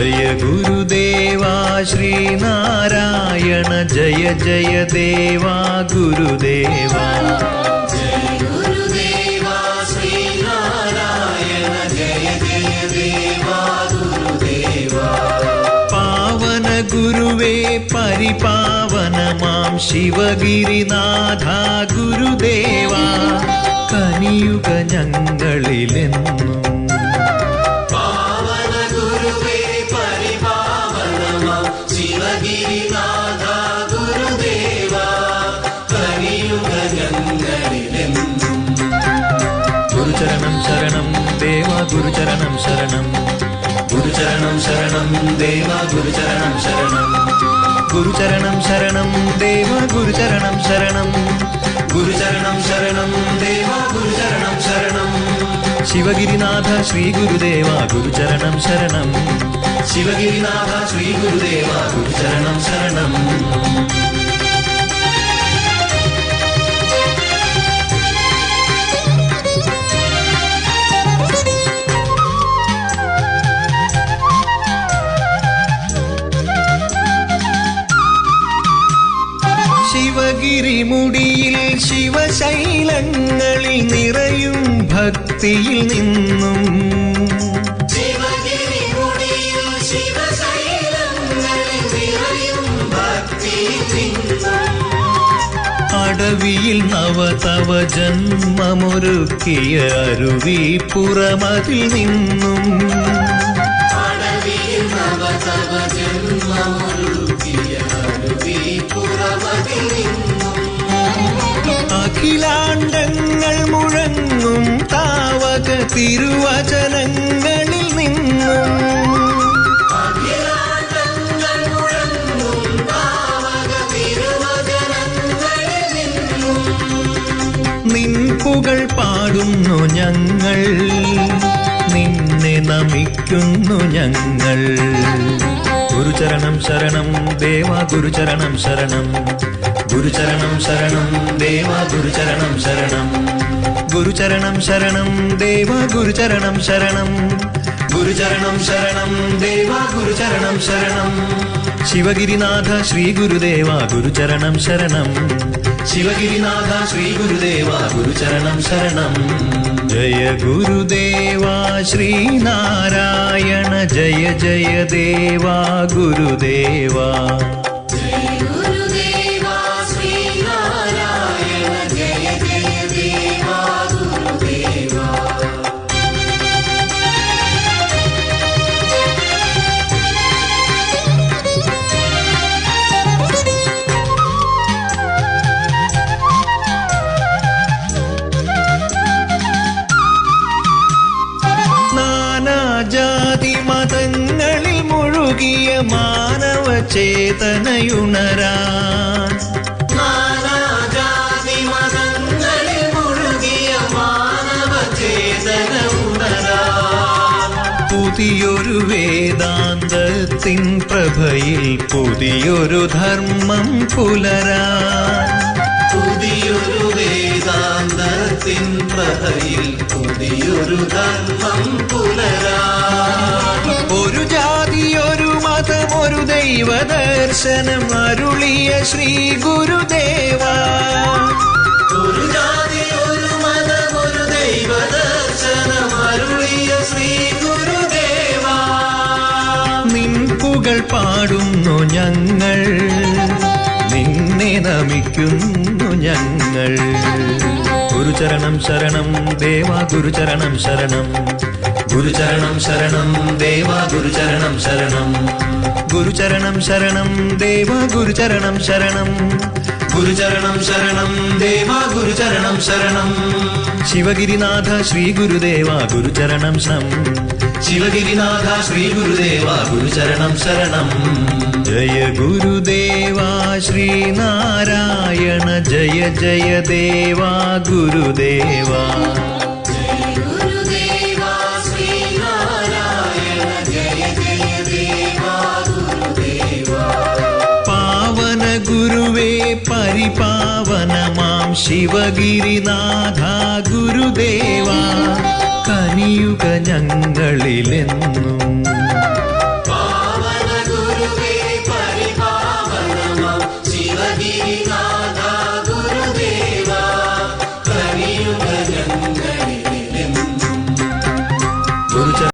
जय गुरुदेवा श्रीनारायण जय जय देवा गुरुदेवा। गुरुवे परिपावन मां शिवगिरिनाथा गुरुदेवा। कलियुगजङ्गलिलम् गुरुचरणं शरणं। गुरुचरणं शरणं, देवा गुरुचरणं शरणं। गुरुचरणं शरणं, देवा गुरुचरणं शरणं। गुरुचरणं शरणं, देवा गुरुचरणं शरणं। शिवगिरिनाथ श्रीगुरुदेवा गुरुचरणं शरणं। शिवगिरिनाथ श्रीगुरुदेवा गुरुचरणं शरणम् ശിവഗിരിമുടിയിൽ ശിവശൈലങ്ങളിൽ നിറയും ഭക്തിയിൽ നിന്നും. ശിവഗിരി മുടിയിൽ ശിവശൈലങ്ങളിൽ നിറയും ഭക്തി അടവിയിൽ നവതവ ജന്മമൊരുക്കിയ അരുവി പുറമതിൽ നിന്നും. അടവിയിൽ നവതവ ജന്മമൊരുക്കിയ നിന്നും അഖിലാണ്ടങ്ങൾ മുഴങ്ങും താവക തിരുവചനങ്ങളിൽ നിന്നും. നിൻപുകൾ പാടുന്നു ഞങ്ങൾ നിന്നെ നമിക്കുന്നു ഞങ്ങൾ. குருச்சரணம் சரணம் தேவா குருச்சரணம் சரணம். குருச்சரணம் சரணம் தேவா குருச்சரணம் சரணம். குருச்சரணம் சரணம் தேவா குருச்சரணம் சரணம். குருச்சரணம் சரணம் தேவா குருச்சரணம் சரணம். சிவகிரிநாத ஸ்ரீ குருதேவா குருச்சரணம் சரணம். शिवगिरिनाथ श्रीगुरुदेवा गुरुचरणं शरणं। जय गुरुदेवा श्रीनारायण जय जय देवा गुरुदेवा। ചേതനയുണരാൻ മാനവ പുതിയൊരു വേദാന്തത്തിൻ പ്രഭയിൽ പുതിയൊരു ധർമ്മം പുലരാ പുതിയൊരു വേദാന്തത്തിൻ പ്രഭയിൽ പുതിയൊരു ധർമ്മം പുലരാൻ. ഒരു ദൈവദർശനം അരുളിയ ശ്രീ ഗുരുദേവ. ഒരു ജാതി ഒരു മതം ഒരു ദൈവദർശനം അരുളിയ ശ്രീ ഗുരുദേവാ. നിൻപുകൾ പാടുന്നു ഞങ്ങൾ നിന്നെ നമിക്കുന്നു ഞങ്ങൾ. ഗുരുചരണം ശരണം ദേവ ഗുരുചരണം ശരണം. गुरुचरणं शरणं देव गुरुचरणं शरणं। गुरुचरणं शरणं देवगुरुचरणं शरणं। गुरुचरणं शरणं देवगुरुचरणं शरणं। शिवगिरिनाथ श्रीगुरुदेव गुरुचरणं शरणं शिवगिरिनाथ श्रीगुरुदेव गुरुचरणं शरणं। जय गुरुदेवा श्रीनारायण जय जय देवा गुरुदेवा। ശിവഗിരിനാഥ ഗുരുദേവ കനിയുക ഞങ്ങളിലെന്നും.